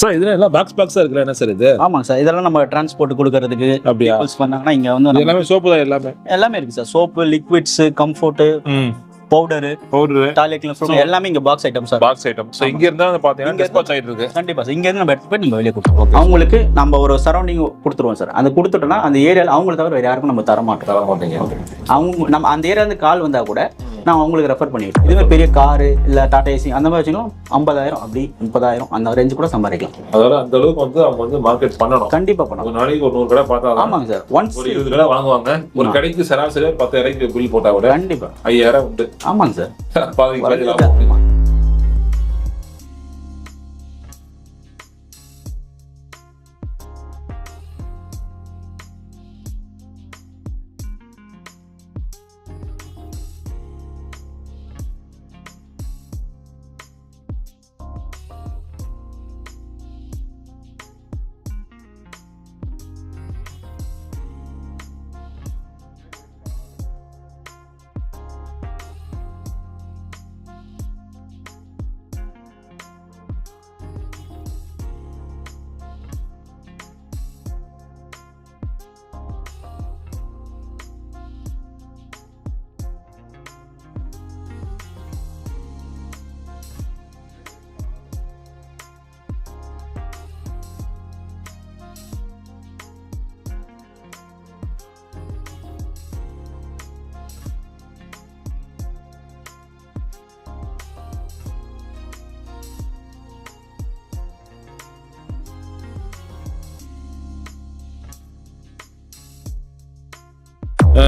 Sir இதுல எல்லாம் box பாக்ஸா இருக்குல்ல என்ன சார் இது? ஆமாங்க சார் இதெல்லாம் நம்ம டிரான்ஸ்போர்ட் கொடுக்கறதுக்கு அப்படியா? peoples வந்தாங்கன்னா இங்க வந்து எல்லாமே சோப்பு தான் எல்லாமே? எல்லாமே இருக்கு sir. Soap liquids Comfort powder powder toilet cleaner எல்லாமே இங்க box item sir. Box item so இங்க இருந்தா வந்து பாத்தீங்கன்னா டிஸ்பாச் ஆயிட்டு இருக்கு. கண்டிப்பா சார். இங்க இருந்து நம்ம எடுத்து போய் நீங்க வெளியே கொடுத்துருவோம். அவங்களுக்கு நம்ம ஒரு சரௌண்டிங் கொடுத்துருவோம் சார். அந்த கொடுத்துட்டோம்னா அந்த ஏரியால அவங்கள தவிர வேற யாருக்கும் நம்ம தர மாட்டோம். அவங்க நம்ம அந்த ஏரியா இருந்து கால் வந்தா கூட நான் அவங்களுக்கு ரெஃபர் பண்ணிவிட்டோம் இதுவே பெரிய காரு இல்ல டாடா ஏசி அந்த மாதிரி வச்சுக்கலாம் ஐம்பதாயிரம் அப்படி முப்பதாயிரம் அந்த ரேஞ்சு கூட சம்பாதிக்கலாம். அதோட அந்த அளவுக்கு வந்து அவங்க வந்து மார்க்கெட் பண்ணணும். கண்டிப்பா பண்ணலாம் ஒரு நாளைக்கு ஒரு நூறு கடை பார்த்தா ஆமாங்க சார். ஒன்ஸ் ஒரு இருபது கடை வாங்குவாங்க. ஒரு கடைக்கு சராசரி பத்தாயிரம் பில் போட்டா கூட கண்டிப்பா. ஐயாயிரம் உண்டு. ஆமாங்க சார். பாதி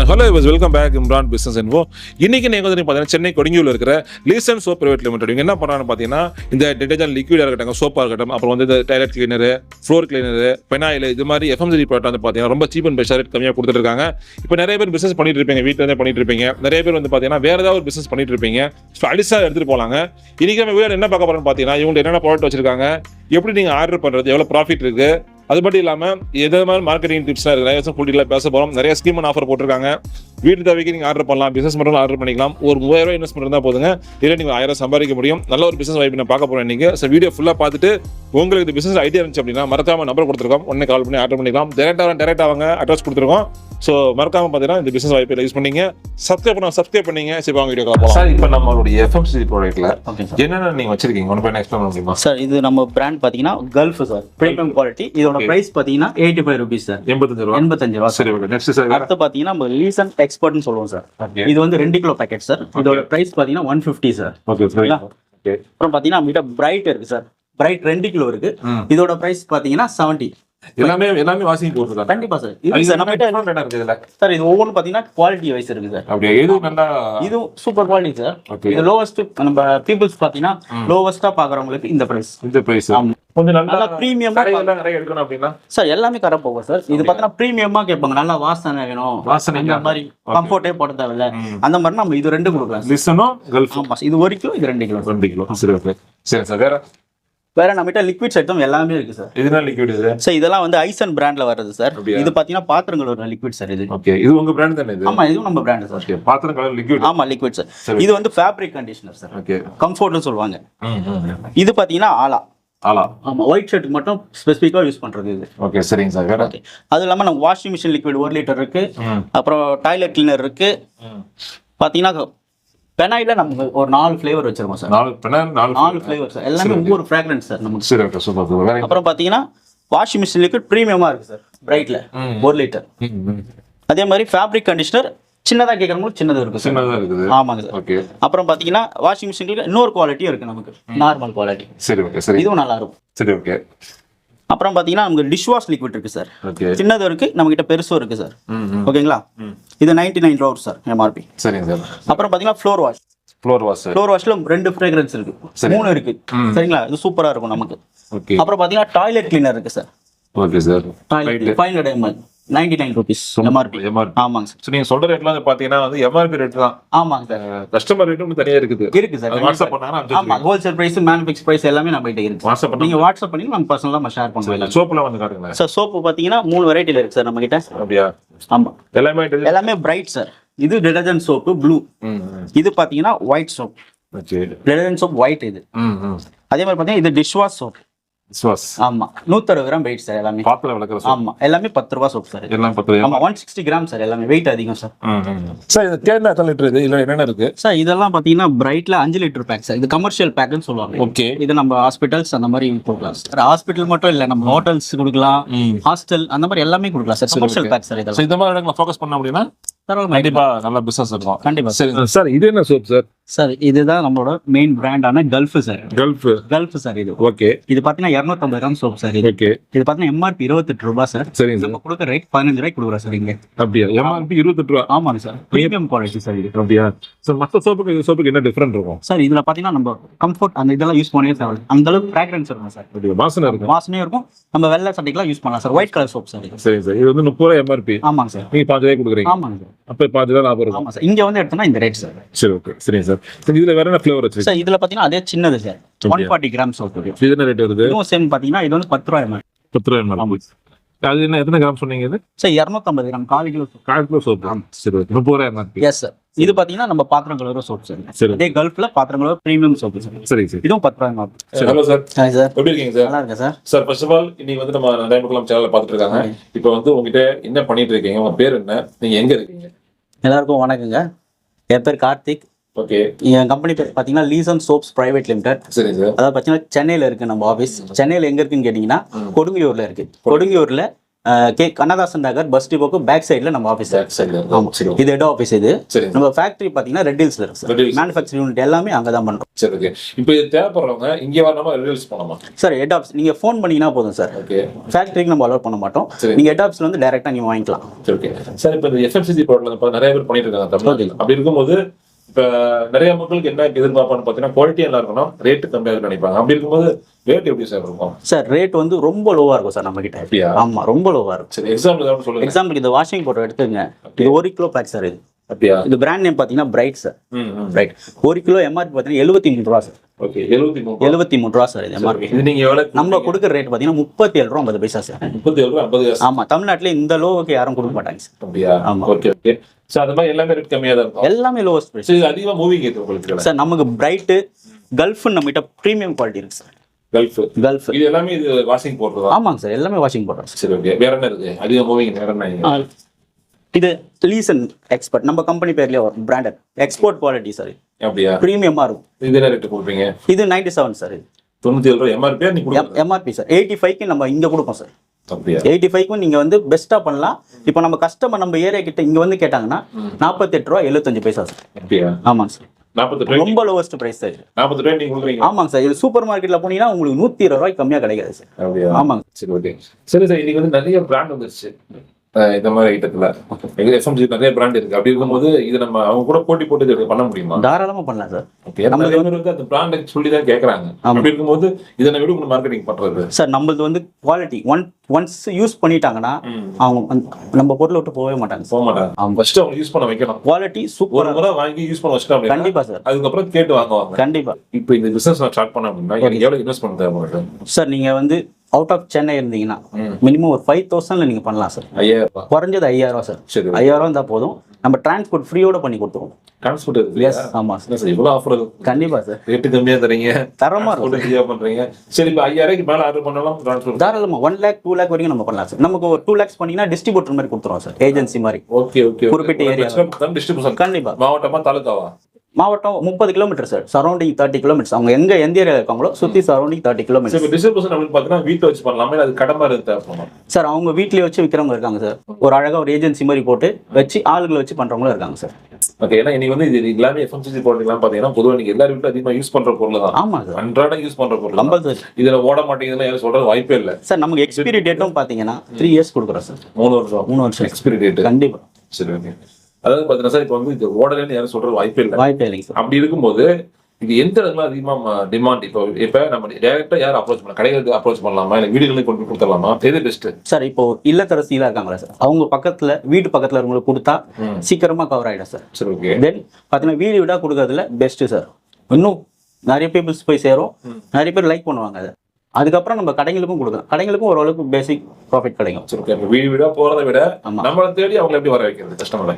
hello is welcome back Imran business info இன்னைக்கு நீங்கள் வந்து பார்த்தீங்கன்னா சென்னை கொடுங்கியூரில் இருக்கிற லீசன் சோப் பிரைவேட் லிமிடெட் இவங்க என்ன பண்ணுறாங்கன்னு பார்த்தீங்கன்னா இந்த டிடர்ஜென்ட் லிக்விடாக இருக்கட்டும் சோப்பாக இருக்கட்டும் அப்புறம் வந்து இந்த toilet cleaner floor cleaner phenyl இது மாதிரி எஃப்எம்சி ப்ராடக்ட் வந்து பார்த்தீங்கன்னா ரொம்ப சீப் அண்ட் பெஸ்ட் ரேட் கம்மியாக கொடுத்துருக்காங்க இப்போ நிறைய பேர் பிசினஸ் பண்ணிட்டு இருப்பீங்க வீட்டில் இருந்தே பண்ணிட்டு இருப்பீங்க. நிறைய பேர் வந்து பார்த்தீங்கன்னா வேறு ஏதாவது ஒரு பிசினஸ் பண்ணிட்டு இருப்பீங்க. ஸோ அடிஷனாக எடுத்துட்டு போலாங்க. இன்னைக்கு நம்ம வீடு என்ன பார்க்க போகிறோம்னு பார்த்தீங்கன்னா இவங்க என்னென்ன ப்ராடக்ட் வச்சிருக்காங்க எப்படி நீங்கள் ஆர்டர் பண்ணுறது எவ்வளோ ப்ராஃபிட் இருக்குது அது மட்டும் இல்லாமல் எதாவது மாதிரி மார்க்கெட்டிங் டிப்ஸ்லாம் இருக்குது நிறைய விஷயம் பேச போகிறோம் நிறைய ஸ்கீம் ஆஃபர் போட்டிருக்காங்க. வீட்டு தேவைக்கு நீங்கள் ஆர்டர் பண்ணலாம் பிசினஸ் மட்டும் ஆர்டர் பண்ணிக்கலாம். ஒரு மூவாயிரம் ரூபாய் இன்வெஸ்ட் இருந்தால் போதுங்க. இதில் நீங்கள் ஆயிரம் சம்பாதிக்க முடியும். நல்ல ஒரு பிசினஸ் வாய்ப்பு நான் பார்க்க போகிறேன் இன்னைக்கு. ஸோ வீடியோ ஃபுல்லாக பார்த்துட்டு உங்களுக்கு இந்த பிசினஸ் ஐடியா இருந்துச்சு அப்படின்னா மறக்காம நம்பர் கொடுத்துருக்கோம். உடனே கால் பண்ணி ஆர்டர் பண்ணிக்கலாம். டேரெக்டாக டேரெக்டாக அவங்க அட்ரஸ் கொடுத்துருக்கோம். ஸோ மறக்காம பார்த்தீங்கன்னா இந்த பிசினஸ் வாய்ப்பை யூஸ் பண்ணீங்க. சப்ஸ்கிரைப் பண்ண சப்ஸ்கிரைப் பண்ணீங்க. சரி வாங்க வீடியோ போகலாம் சார் இப்போ நம்மளுடைய எஃப்எம்சி ப்ராடக்ட்ல ஓகே சார் என்னென்ன நீங்க வச்சிருக்கீங்க? ஒன்று போய் எக்ஸ்பிளைன் பண்ண முடியுமா? சார் இது நம்ம பிராண்ட் பாத்தீங்கன்னா கல்ஃப் சார் பிரீமியம் குவாலிட்டி இதோட பிரைஸ் பாத்தீங்கன்னா எயிட்டி ஃபைவ் ருபீஸ் சார் எண்பத்தஞ்சு ரூபா? எண்பத்தஞ்சு ரூபா சரி ஓகே நெக்ஸ்ட் சார் அடுத்து பாத்தீங்கன்னா நம்ம லீசன் எக்ஸ்பர்ட்னு சொல்லுவோம் சார் இது வந்து ரெண்டு கிலோ பேக்கெட் சார் இதோட பிரைஸ் பாத்தீங்கன்னா ஒன் ஃபிஃப்டி சார் ஓகே சரி சரிங்களா? ஓகே அப்புறம் பாத்தீங்கன்னா நம்ம கிட்ட பிரைட் இருக்கு சார் பிரைட் ரெண்டு கிலோ இருக்கு. இதோட பிரைஸ் பாத்தீங்கன்னா செவன்ட்டி எல்லாமே எல்லாமே வாசிங் போட்டுருக்காங்க. கண்டிப்பா சார் இது சார் நம்ம சார் இது ஒவ்வொன்றும் பாத்தீங்கன்னா குவாலிட்டி வைஸ் இருக்கு சார் அப்படியே? எது நல்லா இது சூப்பர் குவாலிட்டி சார் இது லோவஸ்ட் நம்ம பீப்புள்ஸ் பாத்தீங்கன்னா லோவஸ்டா பாக்குறவங்களுக்கு இந்த பிரைஸ் இந்த பிரைஸ் ஆமா. கொஞ்சம் நல்லா பிரீமியமா கடையெல்லாம் நிறைய எடுக்கணும் அப்படின்னா. சார் எல்லாமே கரை போகும் சார் இது பார்த்தீங்கன்னா ப்ரீமியமா கேட்பாங்க. நல்லா வாசனை வேணும். வாசனை அந்த மாதிரி கம்ஃபர்ட்டே போட தேவையில்ல. அந்த மாதிரி நம்ம இது ரெண்டு கொடுக்கலாம் லிசனும் கல்ஃப் இது ஒரு கிலோ இது ரெண்டு கிலோ. ரெண்டு கிலோ. சரி ஓகே சரி சார் வேற? வேற நம்மகிட்ட லிக்விட் ஐட்டம் எல்லாமே இருக்கு சார் இதுனா லிக்விட் இது? சார் இதெல்லாம் வந்து ஐசன் பிராண்ட்ல வருது சார்? இது பாத்தீங்கன்னா பாத்திரங்கள் ஒரு லிக்விட் சார் இது. ஓகே இது உங்க பிராண்ட் தானே இது? ஆமா இதுவும் நம்ம பிராண்ட் சார் ஓகே பாத்திரம் கலர் லிக்விட் ஆமா லிக்விட் சார். இது வந்து ஃபேப்ரிக் கண்டிஷனர் சார் ஓகே கம்ஃபர்ட்னு சொல்லுவாங்க. இது பாத்தீங்கன்னா ஆலா. ஆலா. ஆமா ஒயிட் ஷர்ட்டுக்கு மட்டும் ஸ்பெசிஃபிக்கா யூஸ் பண்றது இது. ஓகே சரிங்க சார். ஓகே அது இல்லாம நம்ம வாஷிங் மிஷின் லிக்விட் ஒரு லிட்டர் இருக்கு. அப்புறம் டாய்லெட் கிளீனர் இருக்கு. ம். பாத்தீங்கன்னா பெனாயில நம்ம ஒரு நாலு ஃப்ளேவர் வச்சிருக்கோம் சார். நாலு பின்னர் நாலு நாலு ஃப்ளேவர் சார். எல்லாமே ஒவ்வொரு ஃப்ராக்ரன்ஸ் சார் நமக்கு. சரி ஓகே சூப்பர் அப்புறம் பாத்தீங்கன்னா வாஷிங் மிஷின் லிக்விட் ப்ரீமியமா இருக்கு சார் பிரைட்ல ம். ஒரு லிட்டர் அதே மாதிரி ஃபேப்ரிக் கண்டிஷனர் சின்னதா கேட்கறவங்களுக்கு சின்னது இருக்கு சார். சின்னதா இருக்குது. ஆமாங்க சார். ஓகே. அப்புறம் பாத்தீங்கன்னா வாஷிங் மிஷினுக்கு இன்னொரு குவாலிட்டியும் இருக்கு நமக்கு. நார்மல் குவாலிட்டி சரி ஓகே சரி. இதுவும் நல்லா இருக்கும். சரி ஓகே அப்புறம் பாத்தீங்கன்னா நமக்கு டிஷ் வாஷ் லிக்விட் இருக்கு சார். சின்னதும் இருக்கு நம்ம கிட்ட பெருசும் இருக்கு சார். ஓகேங்களா? இது நைன்டி நைன் ரூபா சார் எம்ஆர்பி சரிங்க சார். அப்புறம் பாத்தீங்கன்னா floor wash floor wash floor வாஷ்ல ரெண்டு ஃப்ரேக்ரன்ஸ் இருக்கு. மூணு இருக்கு. சரிங்களா? இது சூப்பரா இருக்கும் நமக்கு. அப்புறம் பாத்தீங்கன்னா டாய்லெட் கிளீனர் இருக்கு sir. Okay sir toilet hundred ML ninety nine rupees MRP MRP ஆமாங்க சார். ஸோ நீங்க சொல்ற ரேட்லாம் வந்து பாத்தீங்கன்னா வந்து எம்ஆர்பி ரேட் தான். ஆமாங்க சார். கஸ்டமர் ரேட்டும் தனியா இருக்குது. இருக்கு சார். வாட்ஸ்அப் பண்ணாங்கன்னா ஆமா ஹோல்சேல் பிரைஸ் மேனுஃபேக்சர் பிரைஸ் எல்லாமே நம்ம கிட்ட இருக்கு வாட்ஸ்அப் பண்ணி நீங்க வாட்ஸ்அப் பண்ணி நம்ம பர்சனலா நம்ம ஷேர் பண்ணுவோம். சோப்புலாம் வந்து காட்டுங்களேன். சார் சோப்பு பாத்தீங்கன்னா மூணு வெரைட்டில இருக்கு சார் நம்ம கிட்ட. அப்படியா? ஆமா. எல்லாமே எல்லாமே பிரைட் சார். இது டிடர்ஜென்ட் சோப்பு ப்ளூ இது பாத்தீங்கன்னா white soap detergent soap white இது. அதே மாதிரி பாத்தீங்கன்னா இது டிஷ் வாஷ் சோப் ஆமா. நூத்தறுபது கிராம் வெயிட் சார் எல்லாமே. விளக்குற soap. ஆமா. எல்லாமே பத்து ரூபா சோப் சார் எல்லாம் பத்து ஆமா ஒன் சிக்ஸ்டி கிராம் சார் எல்லாமே. வெயிட் அதிகம் சார் கேன்ல எத்தனை லிட்டர் இது? இல்ல என்னென்ன இருக்கு? சார் இதெல்லாம் பாத்தீங்கன்னா பிரைட்ல அஞ்சு லிட்டர் பேக் சார் இது கமர்ஷியல் பேக்னு சொல்லுவாங்க. ஓகே இது நம்ம ஹாஸ்பிட்டல்ஸ் அந்த மாதிரி கொடுக்கலாம் சார் ஹாஸ்பிட்டல் மட்டும் இல்ல நம்ம ஹோட்டல்ஸ் கொடுக்கலாம். ஹாஸ்டல் அந்த மாதிரி எல்லாமே கொடுக்கலாம் சார் கமர்ஷியல் பேக் சார் இதெல்லாம். இந்த மாதிரி இடங்களை ஃபோக்கஸ் பண்ண அப்படின்னா கண்டிப்பா நல்ல பிசினஸ் இருக்கும். கண்டிப்பா. சரி சார் இது என்ன சோப் சார் சார் இதுதான் நம்மளோட main பிராண்டான Gulf sir. Gulf Gulf sir இது. ஓகே. இது பாத்தீங்கன்னா இரநூத்தம்பது கிராம் சோப் சார் இது. ஓகே. இது பாத்தீங்கன்னா எம்ஆர்பி இருபத்தெட்டு ரூபாய் சார். சார். நம்ம கொடுக்குற ரேட் பதினஞ்சு ரூபாய்க்கு கொடுக்குறோம் சார் இங்க. அப்படியா? எம்ஆர்பி இருபத்தெட்டு ரூபா. ஆமாங்க சார். ப்ரீமியம் குவாலிட்டி சார் இது. அப்படியா? சார் மற்ற சோப்புக்கு இந்த சோப்புக்கு என்ன டிஃபரெண்ட் இருக்கும்? சார் இதுல பாத்தீங்கன்னா நம்ம கம்ஃபர்ட் அந்த இதெல்லாம் யூஸ் பண்ணவே தேவை அந்த அளவுக்கு ஃபிராக்ரன்ஸ் இருக்கும் சார். அப்படியா? வாசனை இருக்கும். வாசனையும் இருக்கும். நம்ம வெள்ளை சட்டைக்கெல்லாம் யூஸ் பண்ணலாம் sir. White colour soap sir சரிங்க சார். இது வந்து முப்பது ரூபா எம்ஆர்பி ஆமாங்க சார். நீங்க பாஞ்சு ரூபாய் கொடுக்குறீங்க. ஆமாங்க சார். அப்ப பாஞ்சு ரூபா லாபம் இருக்கும். ஆமா சார். இங்க வந்து எடுத்தோம்னா இந்த ரேட் சார். சரி ஓகே சரிங்க சார். சரி இதுல வேற என்ன ஃபிளேவர் வச்சிருக்கு சார் இதுல பாத்தீங்கன்னா அதே சின்னது sir one forty gram soap இது. என்ன ரேட் வருது? இதுவும் சேம் பாத்தீங்கன்னா இது வந்து பத்து ரூபாய் பத்து ரூபாய் எம்ஆர்பி அது என்ன எத்தனை கிராம் சொன்னீங்க இது? சார் இரநூத்தம்பது கிராம் கால் கிலோ சோப் கால் கிலோ சோப்பு சரி ஓகே முப்பது ரூபாய் எம்ஆர்பி எஸ் சார் இது பாத்தீங்கன்னா நம்ம பாத்திரம் கலர் சோப் சார் சரி. அதே கல்ஃப்ல பாத்திரம் கலர் பிரீமியம் சோப் சார் சரிங்க சார். இதுவும் பத்து ரூபாய் மாதிரி ஹலோ சார் ஹாய் சார் எப்படி இருக்கீங்க சார் நல்லா இருக்கேன் sir sir first of all இன்னைக்கு வந்து நம்ம நிறைய மக்கள் சேனல்ல பார்த்துட்டு இருக்காங்க. இப்போ வந்து உங்ககிட்ட என்ன பண்ணிட்டு இருக்கீங்க? உங்க பேர் என்ன? நீங்க எங்க இருக்கீங்க? எல்லாருக்கும் வணக்கங்க. என் பேர் கார்த்திக். ஓகே என் கம்பெனி பேர் பார்த்தீங்கன்னா லீசன் சோப்ஸ் பிரைவேட் லிமிடெட் சரி சார். அதாவது பார்த்தீங்கன்னா சென்னையில் இருக்கு நம்ம ஆஃபீஸ் சென்னையில் எங்க இருக்குன்னு கேட்டிங்கன்னா கொடுங்கியூர்ல இருக்கு. கொடுங்கியூர்ல கே கண்ணதாசன் நகர் பஸ் டிப்போக்கு பேக் சைடில் நம்ம ஆஃபீஸ் இது ஹெட் ஆஃபீஸ் இது. நம்ம ஃபேக்டரி பார்த்தீங்கன்னா ரெட் ஹில்ஸ்ல இருக்கு சார். மேனுஃபேக்சரிங் யூனிட் எல்லாமே அங்கே தான் பண்றோம். சரி ஓகே. இப்போ இது தேவைப்படுறவங்க இங்கே வரணுமா ரிலீஸ் பண்ணணுமா சார் ஹெட் ஆஃபீஸ் நீங்க ஃபோன் பண்ணீங்கன்னா போதும் சார் ஓகே. ஃபேக்டரிக்கு நம்ம அலோட் பண்ண மாட்டோம். சரி. நீங்க ஹெட் ஆஃபீஸ்ல வந்து டைரக்டா நீங்க வாங்கிக்கலாம். சரி ஓகே. சார் இப்போ இந்த எஃப்எம்சிசி நிறைய பேர் பண்ணிட்டு இருக்காங்க தமிழ்நாட்டில். அப்படி இருக்கும்போது இப்போ நிறைய மக்களுக்கு என்ன எதிர்பார்ப்பான்னு பார்த்தீங்கன்னா குவாலிட்டி நல்லா இருக்கணும் ரேட்டு கம்மியாக நினைப்பாங்க. அப்படி இருக்கும்போது ரேட் எப்படி சார் இருக்கும்? சார் ரேட் வந்து ரொம்ப லோவா இருக்கும் சார் நம்ம கிட்ட அப்படியா? ஆமா ரொம்ப லோவா இருக்கும். சரி எக்ஸாம்பிள் ஏதாவது சொல்லுங்க. எக்ஸாம்பிளுக்கு இந்த வாஷிங் பவுடர் எடுத்துங்க இது ஒரு கிலோ பேக் சார் இது. அப்படியா? இது பிராண்ட் நேம் பார்த்தீங்கன்னா பிரைட் சார் ம் ம். ரைட் ஒரு கிலோ எம்ஆர்பி பார்த்தீங்கன்னா எழுபத்தி மூணு ரூபா சார் ஓகே எழுபத்தி மூணு ரூபா. சார் இது எம்ஆர்பி நீங்க எவ்வளவு நம்ம கொடுக்குற ரேட் பார்த்தீங்கன்னா முப்பத்தி ஏழு ரூபா ஐம்பது பைசா சார் முப்பத்தி ஏழு ரூபா ஐம்பது காசு ஆமா தமிழ்நாட்டுல இந்த லோவுக்கு யாரும் கொடுக்க மாட்டாங்க சார் அப்படியா? ஆமா. Okay okay. சார் அது மாதிரி எல்லாமே ரேட் கம்மியா தான் இருக்கும். எல்லாமே லோவஸ்ட் பிரைஸ் இது அதிகமா மூவிங் ஏத்து உங்களுக்கு சார் நமக்கு பிரைட்டு கல்ஃப்னு நம்மகிட்ட ப்ரீமியம் குவாலிட்டி இருக்கு சார் கல்ஃப் கல்ஃப் இது எல்லாமே இது வாஷிங் போடுறதா? ஆமாங்க சார் எல்லாமே வாஷிங் போடுறோம் சார் சரி ஓகே. வேற என்ன இருக்கு? அதிக மூவிங் வேற என்ன இது லீசன் எக்ஸ்பர்ட் நம்ம கம்பெனி பேர்லயே வரும் பிராண்டட் எக்ஸ்போர்ட் குவாலிட்டி சார் அப்படியா? ப்ரீமியமா இருக்கும். இது என்ன ரேட் கொடுப்பீங்க? இது நைன்டி செவன் சார் தொண்ணூத்தி ஏழு ரூபாய். எம்ஆர்பி எம்ஆர்பி சார் எயிட்டி ஃபைவ்க்கு நம்ம இங்க கொடுப்போம் சார் எயிட்டி ஃபைவ்க்கும் நீங்க வந்து பெஸ்ட்டா பண்ணலாம். இப்போ நம்ம கஸ்டமர் நம்ம ஏரியா கிட்ட இங்க வந்து கேட்டாங்கன்னா நாற்பத்தெட்டு ரூபா எழுபத்தஞ்சு பைசா சார் ஆமாங்க சார் ரூபாய் ரொம்ப லோவஸ்ட் பிரைஸ் சார் ரூபாய் ஆமாங்க சார் இது சூப்பர் மார்க்கெட்ல போனீங்கன்னா உங்களுக்கு நூத்தி இருபது ரூபாய்க்கு கம்மியா கிடைக்காது சார் ஆமாங்க சரி ஓகே சரி சார் இன்னைக்கு வந்து நிறைய பிராண்ட் வந்துருச்சு. இந்த மாதிரி ஐட்டத்துல எங்க எஃப்எம்ஜி நிறைய பிராண்ட் இருக்கு. அப்படி இருக்கும்போது இது நம்ம அவங்க கூட போட்டி போட்டு பண்ண முடியுமா? தாராளமா பண்ணலாம் சார். நிறைய பேர் வந்து அந்த பிராண்டை சொல்லி தான் கேட்கறாங்க அப்படி இருக்கும்போது இதை நம்ம எப்படி மார்க்கெட்டிங் பண்றது? சார் நம்மளது வந்து குவாலிட்டி ஒன் ஒன்ஸ் யூஸ் பண்ணிட்டாங்கன்னா அவங்க நம்ம பொருளை விட்டு போகவே மாட்டாங்க போக மாட்டாங்க ஃபர்ஸ்ட் அவங்க யூஸ் பண்ண வைக்கணும். குவாலிட்டி ஒரு சூப்பர் முறை வாங்கி யூஸ் பண்ண வச்சுட்டோம் அப்படின்னா கண்டிப்பா சார். அதுக்கப்புறம் கேட்டு வாங்குவாங்க. கண்டிப்பா. இப்போ இந்த பிசினஸ் நான் ஸ்டார்ட் பண்ண அப்படின்னா எனக்கு எவ்வளவு இன்வெஸ்ட்மெண்ட் தேவைப்படுது? சார் நீங்க வந்து அவுட் ஆஃப் சென்னை இருந்தீங்கன்னா மினிமம் ஒரு ஃபைவ் தௌசண்ட்ல நீங்க பண்ணலாம் சார் ஐயாயிரம் குறைஞ்சது ஐயாயிரம் ரூபா சார் ஐயாயிரம் இருந்தா போதும். நம்ம டிரான்ஸ்போர்ட் ஃப்ரீயோட பண்ணி கொடுத்துருவோம். டிரான்ஸ்போர்ட் எஸ் ஆமா சார் இவ்வளவு ஆஃபர் கண்டிப்பா சார் ரேட்டு கம்மியா தரீங்க. தரமா இருக்கும் ஃப்ரீயா பண்றீங்க. சரி இப்போ ஐயாயிரம் மேல ஆர்டர் பண்ணலாம் டிரான்ஸ்போர்ட் தாராளமா ஒன் லேக் டூ லேக் வரைக்கும் நம்ம பண்ணலாம் சார் நமக்கு ஒரு டூ லேக்ஸ் பண்ணீங்கன்னா டிஸ்ட்ரிபியூட்டர் மாதிரி கொடுத்துருவோம் சார் ஏஜென்சி மாதிரி. ஓகே ஓகே குறிப்பிட்ட area. டிஸ்ட்ரிபியூஷன் கண்டிப்பா. மாவட்டமா தாலுக்காவா மாவட்டம் முப்பது kilometre sir surrounding thirty kilometres அவங்க எங்க எந்த ஏரியா இருக்காங்களோ சுத்தி சரௌண்டிங் தேர்ட்டி சரி கிலோமீட்டர் பார்த்தீங்கன்னா வீட்டில் வச்சு பண்ணலாமா? அது கடை மாதிரி தேவைப்படும் சார் அவங்க வீட்லயே வச்சு விற்கிறவங்க இருக்காங்க சார் ஒரு அழகா ஒரு ஏஜென்சி மாதிரி போட்டு வச்சு ஆளுங்களை வச்சு பண்றவங்களும் இருக்காங்க சார் ஓகே ஏன்னா இன்னைக்கு வந்து இது எல்லாமே எஃப்எம்சிசி ப்ராடக்ட்லாம் பார்த்தீங்கன்னா பொதுவாக நீங்க எல்லாரும் வீட்டில் அதிகமாக யூஸ் பண்ற பொருள் தான். ஆமா சார் அன்றாடம் யூஸ் பண்ற பொருள் தான். கம்பல்சரி. இதுல ஓட மாட்டேங்குதுன்னு யாரும் சொல்றது வாய்ப்பே இல்லை. சார் நமக்கு எக்ஸ்பீரி டேட்டும் பாத்தீங்கன்னா த்ரீ இயர்ஸ் கொடுக்குறோம் சார் மூணு வருஷம். மூணு வருஷம். எக்ஸ்பிரி டேட் கண்டிப்பா. சரி ஓகே அதாவது பார்த்தீங்கன்னா சார் இப்போ வந்து இது ஓடலன்னு யாரும் சொல்றது வாய்ப்பே இல்லை. வாய்ப்பே இல்லைங்க சார் அப்படி இருக்கும்போது இது எந்த இடத்துல அதிகமா டிமாண்ட் இப்போ இப்போ நம்ம டைரக்டா யார் அப்ரோச் பண்ணலாம்? கடைகளுக்கு அப்ரோச் பண்ணலாமா? இல்லை வீடுகளுக்கு கொண்டு கொடுத்துடலாமா? எது பெஸ்ட் சார் இப்போ இல்லத்தரசிலாம் இருக்காங்களா சார் அவங்க பக்கத்துல வீட்டு பக்கத்துல இருக்கவங்களுக்கு கொடுத்தா சீக்கிரமா கவர் ஆயிடும் சார் சரி ஓகே தென் பார்த்தீங்கன்னா வீடு வீடா கொடுக்கறதுல பெஸ்ட் சார் இன்னும் நிறைய பீப்புள்ஸ் போய் சேரும். நிறைய பேர் லைக் பண்ணுவாங்க அதை. அதுக்கப்புறம் நம்ம கடைங்களுக்கும் கொடுக்கலாம் கடைங்களுக்கும் ஓரளவுக்கு பேசிக் ப்ராஃபிட் கிடைக்கும். சரி ஓகே இப்போ வீடு வீடா போறதை விட. நம்மளை தேடி அவங்களை எப்படி வர வைக்கிறது? கஸ்டமரை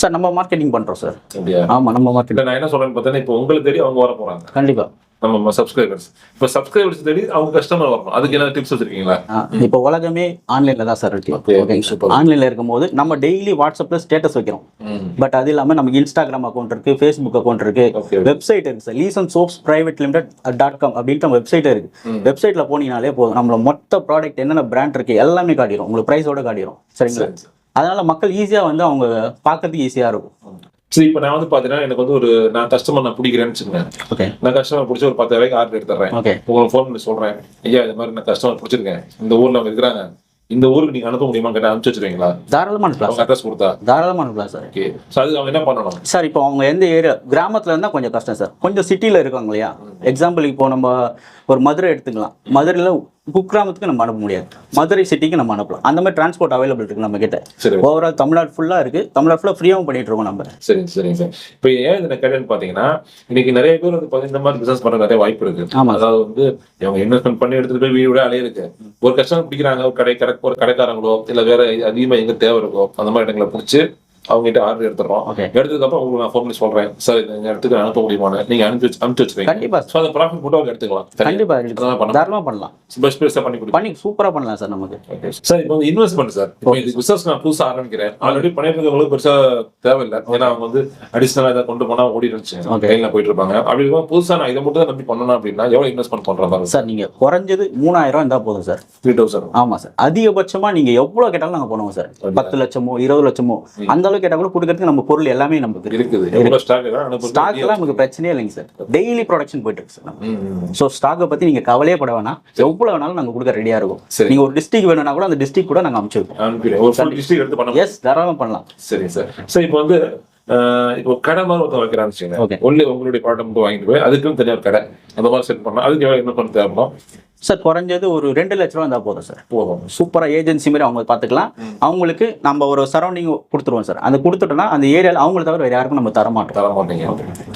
சார் நம்ம மார்க்கெட்டிங் பண்றோம் சார். அப்படியா? ஆமா நம்ம மார்க்கெட்டிங் நான் என்ன சொல்றேன்னு பார்த்தீங்கன்னா இப்போ உங்களை தேடி அவங்க வர போறாங்க. கண்டிப்பா. நம்ம சப்ஸ்கிரைபர்ஸ் இப்போ சப்ஸ்கிரைபர்ஸ் தேடி அவங்க கஸ்டமர் வரணும். அதுக்கு என்ன டிப்ஸ் வச்சிருக்கீங்களா? இப்போ உலகமே ஆன்லைன்ல தான் சார் இருக்கு. ஆன்லைன்ல இருக்கும்போது நம்ம டெய்லி வாட்ஸ்அப்ல ஸ்டேட்டஸ் வைக்கிறோம். பட் அது இல்லாம நமக்கு இன்ஸ்டாகிராம் அக்கௌண்ட் இருக்கு ஃபேஸ்புக் அக்கௌண்ட் இருக்கு. வெப்சைட் இருக்கு sir Leeson soaps private limited dot com அப்படின்ட்டு வெப்சைட் இருக்கு. வெப்சைட்ல போனீங்கனாலே போதும். நம்மள மொத்த ப்ராடக்ட் என்னென்ன பிராண்ட் இருக்கு எல்லாமே காட்டிடும் உங்களுக்கு ப்ரைஸோட காட்டிடும் சரிங்களா? சரி. அதனால மக்கள் ஈஸியா வந்து அவங்க பார்க்கறதுக்கு ஈஸியா இருக்கும். சரி இப்போ நான் வந்து பார்த்தீங்கன்னா எனக்கு வந்து ஒரு நான் கஸ்டமர் நான் பிடிக்கிறேன்னு வச்சுக்கோங்க. ஓகே நான் கஸ்டமர் பிடிச்ச ஒரு பத்து ரூபாய்க்கு ஆர்டர் எடுத்துறேன் ஓகே உங்களுக்கு ஃபோன் பண்ணி சொல்றேன். ஐயா இது மாதிரி நான் கஸ்டமர் பிடிச்சிருக்கேன். இந்த ஊர்ல அவங்க இருக்கிறாங்க. இந்த ஊருக்கு நீங்க அனுப்ப முடியுமா கேட்டா அனுப்பிச்சு வச்சிருவீங்களா? தாராளமா அனுப்பலாம் அவங்க அட்ரஸ் கொடுத்தா. தாராளமா அனுப்பலாம் சார் ஓகே ஸோ அது அவங்க என்ன பண்ணணும்? சார் இப்போ அவங்க எந்த ஏரியா கிராமத்துல இருந்தா கொஞ்சம் கஷ்டம் சார் கொஞ்சம் சிட்டில இருக்காங்க இல்லையா? எக்ஸாம்பிள் இப்போ நம்ம ஒரு மதுரை எடுத்துக்கலாம். மதுரையில குக்கிராமத்துக்கு நம்ம அனுப்ப முடியாது. மதுரை சிட்டிக்கு நம்ம அனுப்பலாம். அந்த மாதிரி டிரான்ஸ்போர்ட் அவைலபிள் இருக்கு நம்ம கிட்ட. சரி. ஓவரால் தமிழ்நாடு ஃபுல்லா இருக்கு. தமிழ்நாடு ஃபுல்லா ஃப்ரீயாகவும் பண்ணிட்டு இருக்கோம் நம்ம. சரிங்க சரிங்க சார். இப்போ ஏன் இதை கேட்டேன்னு பார்த்தீங்கன்னா இன்னைக்கு நிறைய பேர் வந்து பார்த்தீங்கன்னா இந்த மாதிரி பிசினஸ் பண்ண நிறைய வாய்ப்பு இருக்கு. ஆமா. அதாவது வந்து அவங்க இன்வெஸ்ட்மெண்ட் பண்ணி எடுத்துட்டு போய் வீடு விட அலையிருக்கு ஒரு கஸ்டமர் பிடிக்கிறாங்க ஒரு கடை கடை ஒரு கடைக்காரங்களோ இல்ல வேற அதிகமா எங்க தேவை இருக்கோ அந்த மாதிரி இடங்களை பிடிச்சி அவங்க கிட்ட ஆர்டர் எடுத்துறோம் Okay. எடுத்ததுக்கு அப்புறம் உங்களுக்கு நான் ஃபோன் பண்ணி சொல்றேன் சார் இந்த இடத்துக்கு அனுப்ப முடியுமான்னு. நீங்க அனுப்பி வச்சு அனுப்பிச்சு கண்டிப்பா. ஸோ அந்த ப்ராஃபிட் அவங்க எடுத்துக்கலாம். கண்டிப்பா பண்ணலாம். தாராளமா பண்ணலாம். பெஸ்ட் பெஸ்ட்டாக பண்ணி கொடுப்போம் பண்ணி சூப்பரா பண்ணலாம் சார் நமக்கு. சார் இப்போ வந்து இன்வெஸ்ட்மெண்ட் சார் இப்போ இது பிசினஸ் நான் புதுசா ஆரம்பிக்கிறேன். ஆல்ரெடி பண்ணிட்டு இருக்கவங்களுக்கு பெருசா தேவையில்லை. ஏன்னா அவங்க வந்து அடிஷனலா இதை கொண்டு போனா ஓடி இருந்துச்சு. கையில போயிட்டு இருப்பாங்க. அப்படி இருக்கும் புதுசா நான் இதை மட்டும் தான் நம்பி பண்ணணும் அப்படின்னா எவ்வளவு இன்வெஸ்ட்மெண்ட் பண்ற மாதிரி சார் நீங்க குறைஞ்சது மூணாயிரம் ரூபாய் இருந்தா போதும் சார் த்ரீ தௌசண்ட் ஆமா சார் அதிகபட்சமா நீங்க எவ்வளவு கேட்டாலும் நாங்க பண்ணுவோம் சார் பத்து லட்சமோ இருபது லட்சமோ அந்த அளவுக்கு கேட்டா கூட கொடுக்கறதுக்கு நம்ம பொருள் எல்லாமே நமக்கு இருக்கு இருக்குது. எவ்வளவு ஸ்டாக் எல்லாம் நமக்கு பிரச்சனையே இல்லைங்க சார். டெய்லி ப்ரொடக்ஷன் போயிட்டு இருக்கு சார் நம்ம. ஸோ ஸ்டாக்கை பத்தி நீங்க கவலையே பட வேணாம். எவ்வளவு வேணாலும் நாங்க கொடுக்க ரெடியா இருக்கும். சரி. நீங்க ஒரு டிஸ்ட்ரிக்ட் வேணும்னா கூட அந்த டிஸ்ட்ரிக்ட் கூட நாங்க பண்ண எஸ் தாராளம் பண்ணலாம். சரிங்க சார் சார் இப்போ வந்து இப்போ கடை மாதிரி ஒருத்தர் வைக்கிறான்னு. ஒன்லி உங்களுடைய ப்ராடக்ட் வாங்கிட்டு போய் அதுக்குன்னு தனியாக ஒரு கடை. அந்த மாதிரி செட் பண்ணா அதுக்கு எவ்வளவு இன்வெஸ்ட்மெண்ட் தேவைப்படும்? சார் குறைஞ்சது ஒரு ரெண்டு லட்ச ரூபா இருந்தா போதும் சார். போதும். சூப்பரா ஏஜென்சி மாதிரி அவங்க பார்த்துக்கலாம். அவங்களுக்கு நம்ம ஒரு சரௌண்டிங் கொடுத்துருவோம் சார். அந்த கொடுத்துட்டோம்னா அந்த ஏரியாவில் அவங்கள தவிர வேற யாருக்கும் நம்ம தர மாட்டோம். தர மாட்டீங்க.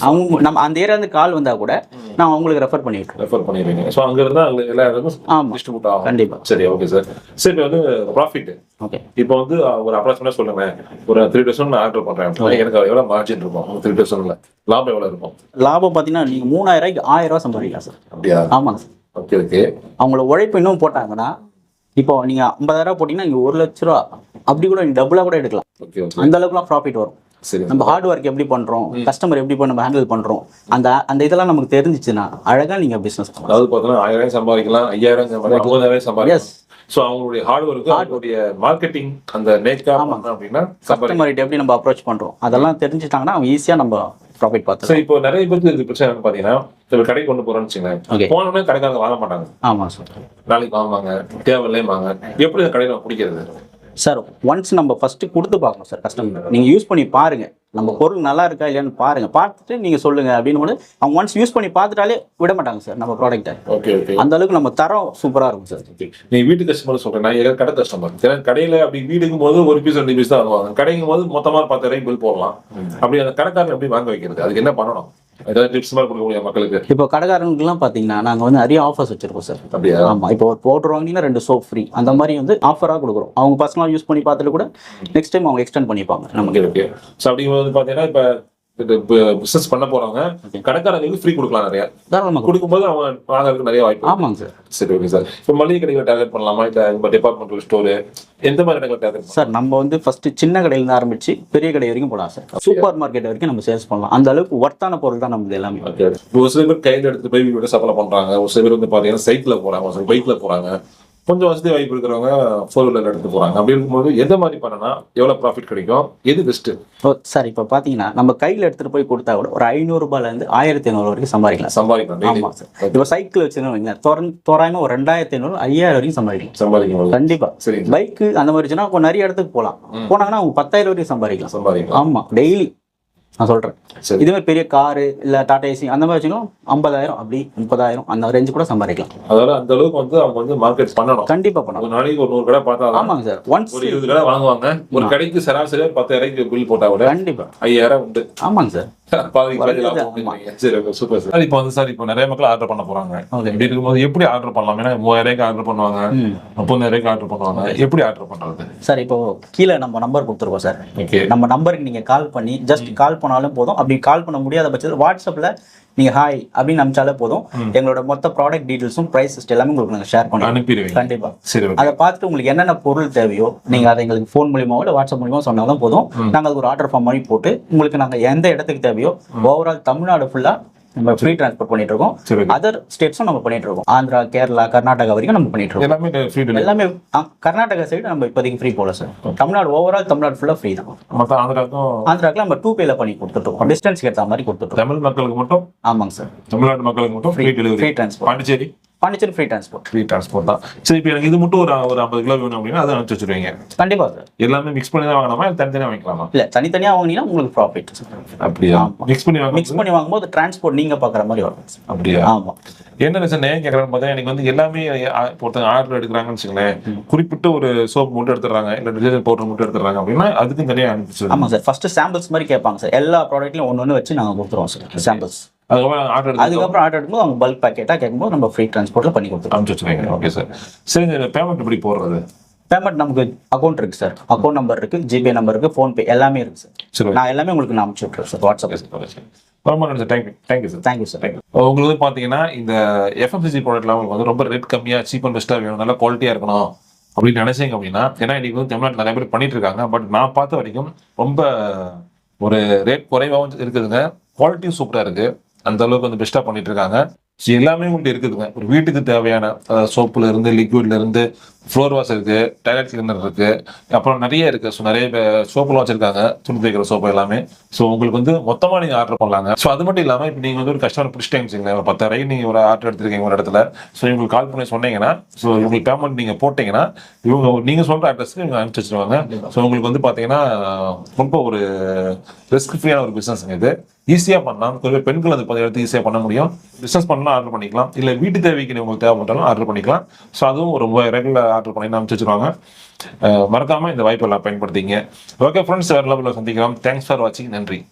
அவங்க நம்ம அந்த ஏரியாந்து கால் வந்தா கூட நான் அவங்களுக்கு ரெஃபர் பண்ணி விட்டுருவோம் ரெஃபர் பண்ணிடுவீங்க ஸோ அங்க இருந்தா அங்க எல்லா இடத்துக்கும் ஆமா. டிஸ்ட்ரிபியூட் ஆகும். கண்டிப்பா. சரி ஓகே சார் சரி வந்து ப்ராஃபிட் ஓகே இப்போ வந்து ஒரு அப்ராக்சிமேட்டா சொல்லுங்க ஒரு த்ரீ தௌசண்ட் நான் ஆர்டர் பண்றேன். எனக்கு எவ்வளவு மார்ஜின் இருக்கும்? த்ரீ தௌசண்ட்ல லாபம் எவ்வளவு இருக்கும்? லாபம் பார்த்தீங்கன்னா நீங்க மூணாயிரம் ரூபாய்க்கு ஆயிரம் ரூபாய் சம்பாதிக்கலாம் சார். அப்படியா? ஆமாங்க சார். Okay okay. அவங்கள உழைப்பு இன்னும் போட்டாங்கன்னா இப்போ நீங்க ஐம்பதாயிரம் போட்டீங்கன்னா நீங்க ஒரு லட்ச ரூபா அப்படி கூட நீங்க டபுளா கூட எடுக்கலாம். அந்த அளவுக்குலாம் ப்ராஃபிட் வரும். சரி நம்ம ஹார்ட் ஒர்க் எப்படி பண்றோம் கஸ்டமர் எப்படி நம்ம ஹேண்டில் பண்றோம் அந்த அந்த இதெல்லாம் நமக்கு தெரிஞ்சிச்சுன்னா அழகா நீங்க பிசினஸ் அதாவது பார்த்தோன்னா ஆயிரம் சம்பாதிக்கலாம் ஐயாயிரம் சம்பாதிக்கலாம் ஐம்பதாயிரம் சம்பாதிக்கலாம். ஸோ அவங்களுடைய ஹார்ட் ஒர்க்கு அவங்களுடைய மார்க்கெட்டிங் அந்த நேக்கா அப்படின்னா கஸ்டமர் எப்படி நம்ம அப்ரோச் பண்றோம் அதெல்லாம் தெரிஞ்சுட்டாங்கன்னா அவங்க ஈஸியா நம்ம ப்ராஃபிட் பார்த்துக்கலாம். சரி இப்போ நிறைய பேருக்கு பிரச்சனை என்னன்னு பாத்தீங்கன்னா இப்போ கடைக்கு கொண்டு போறோம்னு வச்சுங்களேன் போனோடனே கடைக்காரங்க வாங்க மாட்டாங்க. ஆமா சார் நாளைக்கு வாங்குவாங்க தேவையில்லைம்பாங்க எப்படி அந்த கடையில பிடிக்கிறது சார் ஒன்ஸ் நம்ம ஃபர்ஸ்ட் கொடுத்து பார்க்கணும் சார் கஸ்டமர் நீங்க யூஸ் பண்ணி பாருங்க. நம்ம பொருள் நல்லா இருக்கா இல்லையான்னு பாருங்க. பார்த்துட்டு நீங்க சொல்லுங்க அப்படின்னு போது அவங்க ஒன்ஸ் யூஸ் பண்ணி பார்த்துட்டாலே விட மாட்டாங்க சார் நம்ம ப்ராடக்ட்டை ஓகே ஓகே அந்த அளவுக்கு நம்ம தரம் சூப்பரா இருக்கும் சார் நீ வீட்டு கஸ்டமர் சொல்றேன். நான் எங்க கடை கஸ்டமர் ஏன்னா கடையில அப்படி வீடுக்கும் போது ஒரு பீஸ் ரெண்டு பீஸ் தான் வாங்குவாங்க கடைக்கும் போது மொத்தமா பத்து ரூபாய்க்கு பில் போடலாம். அப்படி அந்த கடைக்காரன் எப்படி வாங்க வைக்கிறது? அதுக்கு என்ன பண்ணணும்? இப்போ கடைக்காரங்களுக்குலாம் பார்த்தீங்கன்னா நாங்க வந்து நிறைய ஆஃபர்ஸ் வச்சிருக்கோம் சார் அப்படியா? ஆமா. இப்போ ஒரு பவுடர் வாங்கினீங்கன்னா ரெண்டு சோப் ஃப்ரீ அந்த மாதிரி வந்து ஆஃபராக கொடுக்குறோம். அவங்க பர்சனலாக யூஸ் பண்ணி பார்த்துட்டு கூட நெக்ஸ்ட் டைம் அவங்க எக்ஸ்டெண்ட் பண்ணிப்பாங்க. நமக்கு அப்படிங்கும்போது வந்து பாத்தீங்கன்னா இப்ப பிசினஸ் பண்ண போறவங்க கடைக்காரங்களுக்கு ஃப்ரீ கொடுக்கலாம் நிறைய. தாராளமாக கொடுக்கும்போது அவங்க வாங்குறதுக்கு நிறைய வாய்ப்பு. ஆமாங்க சார். சரி ஓகே சார் இப்போ மளிகை கடைகளை டார்கெட் பண்ணலாமா? இல்ல இப்போ டிபார்ட்மெண்டல் ஸ்டோரு எந்த மாதிரி இடங்களை டார்கெட் சார் நம்ம வந்து ஃபர்ஸ்ட் சின்ன கடையிலேருந்து ஆரம்பிச்சு பெரிய கடை வரைக்கும் போகலாம் சார். சூப்பர் மார்க்கெட் வரைக்கும் நம்ம சேல்ஸ் பண்ணலாம். அந்த அளவுக்கு ஒர்த்தான பொருள் தான் நமக்கு எல்லாமே. ஒரு சில பேர் கையில எடுத்து போய் வீடு சப்ளை பண்றாங்க. ஒரு சில பேர் வந்து பாத்தீங்கன்னா சைக்கிள்ல போறாங்க. ஒரு சில பைக்ல போறாங்க. கொஞ்சம் வசதி வாய்ப்பு இருக்கிறவங்க ஃபோர் வீலர் எடுத்து போறாங்க. அப்படி இருக்கும்போது எந்த மாதிரி பண்ணனா எவ்வளவு ப்ராஃபிட் கிடைக்கும்? எது பெஸ்ட் ஓ சார் இப்போ பார்த்தீங்கன்னா நம்ம கையில் எடுத்துகிட்டு போய் கொடுத்தா கூட ஒரு ஐநூறுரூபாலேருந்து ஆயிரத்தி ஐநூறு வரைக்கும் சம்பாதிக்கலாம் சம்பாதிக்கலாம். ஆமாம் சார் இப்போ சைக்கிள் வச்சுன்னு வைங்களேன் தோர தோராயமாக ஒரு ரெண்டாயிரத்தி ஐநூறு ஐயாயிரம் வரைக்கும் சம்பாதிக்கலாம். சம்பாதிக்கும் போது கண்டிப்பா. சரி பைக்கு அந்த மாதிரி கொஞ்சம் நிறைய இடத்துக்கு போகலாம். போனாங்கன்னா அவங்க பத்தாயிரம் வரைக்கும் சம்பாதிக்கலாம். சம்பாதிக்கலாம். ஆமா டெய்லி நான் சொல்றேன். சரி. இதே மாதிரி பெரிய காரு இல்ல டாடா ஏசி அந்த மாதிரி வச்சுக்கலாம் ஐம்பதாயிரம் அப்படி முப்பதாயிரம் அந்த ரேஞ்சு கூட சம்பாதிக்கலாம். அதாவது அந்த அளவுக்கு வந்து அவங்க வந்து மார்க்கெட் பண்ணணும். கண்டிப்பா பண்ணலாம் ஒரு நாளைக்கு ஒரு நூறு கடை பார்த்தா ஆமாங்க சார். ஒன்ஸ் ஒரு இருபது கடை வாங்குவாங்க. ஒரு கடைக்கு சராசரியா பத்தாயிரம் பில் போட்டா கூட கண்டிப்பா. ஐயாயிரம் உண்டு. ஆமாங்க சார். இப்போ வந்து சார் இப்போ நிறைய மக்கள் ஆர்டர் பண்ண போறாங்க. இப்படி இருக்கும்போது எப்படி ஆர்டர் பண்ணலாம்? ஏன்னா மூவாயிரம் ஆர்டர் பண்ணுவாங்க. முப்பதாயிரம் ஆர்டர் பண்ணுவாங்க. எப்படி ஆர்டர் பண்றது? சார் இப்போ கீழே நம்ம நம்பர் கொடுத்துருக்கோம் சார். ஓகே நம்ம நம்பருக்கு நீங்க கால் பண்ணி ஜஸ்ட் கால் பண்ணாலும் போதும். அப்படி கால் பண்ண முடியாத பட்சத்தில் வாட்ஸ்அப்பில் நீங்கள் ஹாய் அப்படின்னு அனுப்பிச்சாலே போதும். எங்களோட மொத்த ப்ராடக்ட் டீட்டெயில்ஸும் ப்ரைஸ் லிஸ்ட் எல்லாமே உங்களுக்கு நாங்கள் ஷேர் பண்ணுவோம் அனுப்பிடுவீங்க. கண்டிப்பாக அதை பார்த்துட்டு உங்களுக்கு என்னென்ன பொருள் தேவையோ நீங்கள் அதை எங்களுக்கு ஃபோன் மூலியமாவோ இல்லை வாட்ஸ்அப் மூலியமாக சொன்னாலும் போதும். நாங்கள் அதுக்கு ஒரு ஆர்டர் ஃபார்ம் மாதிரி போட்டு உங்களுக்கு நாங்கள் எந்த இடத்துக்கு தேவையோ ஓவரால் தமிழ்நாடு ஃபுல்லாக நம்ம ஃப்ரீ ட்ரான்ஸ்போர்ட் பண்ணிட்டு இருக்கோம். அதர் ஸ்டேட்ஸும் நம்ம பண்ணிட்டு இருக்கோம் ஆந்திரா கேரளா கர்நாடகா வரைக்கும் நம்ம பண்ணிட்டு இருக்கோம் எல்லாமே எல்லாமே கர்நாடகா சைடு நம்ம இப்போதைக்கு ஃப்ரீ போல சார் தமிழ்நாடு ஓவரால் தமிழ்நாடு ஃபுல்லாக ஃப்ரீ தான். ஆந்திராக்கும் ஆந்திராக்கு நம்ம டூ பேல பண்ணி கொடுத்துட்டோம் டிஸ்டன்ஸ்க்கு ஏற்ற மாதிரி கொடுத்துட்டோம் தமிழ் மக்களுக்கு மட்டும்? ஆமாங்க சார் தமிழ்நாடு மக்களுக்கு மட்டும் free delivery free transport Pondicherry? Pondicherry free transport free transport தான். சரி இப்போ எனக்கு இது மட்டும் ஒரு ஒரு ஐம்பது கிலோ வேணும் அப்படின்னா அதை அனுப்பிச்சு வச்சிருவீங்க. கண்டிப்பாக சார். எல்லாமே மிக்ஸ் பண்ணி தான் வாங்கலாமா? இல்லை தனித்தனியாக வாங்கிக்கலாமா? இல்லை தனித்தனியாக வாங்கினீங்கன்னா உங்களுக்கு ப்ராஃபிட் அப்படியா. மிக்ஸ் பண்ணி வாங்க மிக்ஸ் பண்ணி வாங்கும்போது டிரான்ஸ்போர்ட் நீங்கள் பார்க்குற மாதிரி வரும் அப்படியா? ஆமாம் என்ன ரீசன் ஏன் கேட்குறேன்னு பார்த்தா எனக்கு வந்து எல்லாமே ஒருத்தங்க ஆர்டர் எடுக்கிறாங்கன்னு வச்சுங்களேன் குறிப்பிட்ட ஒரு சோப் மட்டும் எடுத்துறாங்க இல்லை டிஜர்ஜென்ட் பவுடர் மட்டும் எடுத்துறாங்க அப்படின்னா அதுக்கும் தனியாக அனுப்பிச்சு ஆமாம் சார். ஃபர்ஸ்ட் சாம்பிள்ஸ் மாதிரி கேட்பாங்க சார். எல்லா ப்ராடக்ட்லையும் ஒன்று ஒன்று வச்சு நாங்கள் கொடுத்துருவோம் சார். சாம்பிள்ஸ் அதுக்கப்புறம் எடுத்து அதுக்கப்புறம் ஆர்டர் எடுக்கும்போது அவங்க பல்க் பேக்கெட்டாக கேட்கும்போது நம்ம ஃப்ரீ டிரான்ஸ்போர்ட்டில் பண்ணி கொடுத்துருவோம். அனுப்பிச்சு வச்சுருவீங்க ஓகே சார் சரி இந்த பேமெண்ட் எப்படி போடுறது? பேமெண்ட் நமக்கு அக்கௌண்ட் இருக்கு சார் அக்கௌண்ட் நம்பர் இருக்கு ஜிபே நம்பர் இருக்கு ஃபோன்பே எல்லாமே இருக்கு சார் நான் எல்லாமே உங்களுக்கு நான் அனுப்பிச்சு விட்றேன் சார் வாட்ஸ்அப் ரொம்ப நன்றி sir thank you thank you sir thank you sir உங்களுக்கு வந்து பார்த்தீங்கன்னா இந்த எஃப்எம்சிஜி ப்ராடக்ட்லாம் உங்களுக்கு வந்து ரொம்ப ரேட் கம்மியாக சீப் அண்ட் பெஸ்ட்டாக வேணும். நல்ல குவாலிட்டியாக இருக்கணும். அப்படின்னு நினைச்சீங்க அப்படின்னா ஏன்னா இன்னைக்கு வந்து தமிழ்நாட்டில் நிறைய பேர் பண்ணிட்டு இருக்காங்க. பட் நான் பார்த்த வரைக்கும் ரொம்ப ஒரு ரேட் குறைவாகவும் இருக்குதுங்க. குவாலிட்டியும் சூப்பராக இருக்கு. அந்த அளவுக்கு வந்து பெஸ்ட்டாக பண்ணிட்டு இருக்காங்க. ஸோ எல்லாமே உண்டு இருக்குதுங்க. ஒரு வீட்டுக்கு தேவையான சோப்புல இருந்து லிக்விட்ல இருந்து ஃப்ளோர் வாஷ் இருக்குது டாய்லெட் கிளீனர் இருக்குது அப்புறம் நிறைய இருக்குது ஸோ நிறைய சோப்புலாம் வச்சுருக்காங்க துணி துவைக்கிற சோப்பு எல்லாமே. ஸோ உங்களுக்கு வந்து மொத்தமாக நீங்கள் ஆர்டர் பண்ணலாங்க. ஸோ அது மட்டும் இல்லாமல் இப்போ நீங்கள் வந்து ஒரு கஸ்டமர் பிடிச்சிட்டேன்னு வச்சுங்களேன் ஒரு பத்தாயிரம் நீங்கள் ஒரு ஆர்டர் எடுத்துருக்கீங்க ஒரு இடத்துல. ஸோ இவங்களுக்கு கால் பண்ணி சொன்னீங்கன்னா ஸோ இவங்களுக்கு பேமெண்ட் நீங்கள் போட்டிங்கன்னா இவங்க நீங்கள் சொல்கிற அட்ரஸ்க்கு இவங்க அனுப்பிச்சி வச்சுருவாங்க. ஸோ உங்களுக்கு வந்து பார்த்தீங்கன்னா ரொம்ப ஒரு ரிஸ்க் ஃப்ரீயான ஒரு பிஸ்னஸ்ங்க இது. ஈஸியாக பண்ணலாம். குறிப்பாக பெண்கள் அது பதி எடுத்து ஈஸியாக பண்ண முடியும். பிஸ்னஸ் பண்ணலாம் ஆர்டர் பண்ணிக்கலாம். இல்லை வீட்டு தேவைக்கு உங்களுக்கு தேவைப்பட்டாலும் ஆர்டர் பண்ணிக்கலாம். ஸோ அதுவும் ஒரு ரெகுலர் ஆர்டர் பண்ணி அனுப்பிச்சு வச்சிருவாங்க. அஹ் மறக்காம இந்த வாய்ப்பெல்லாம் பயன்படுத்திங்க. ஓகே ஃப்ரெண்ட்ஸ் வேறு லெவலில் சந்திக்கலாம். தேங்க்ஸ் ஃபார் வாட்சிங் நன்றி.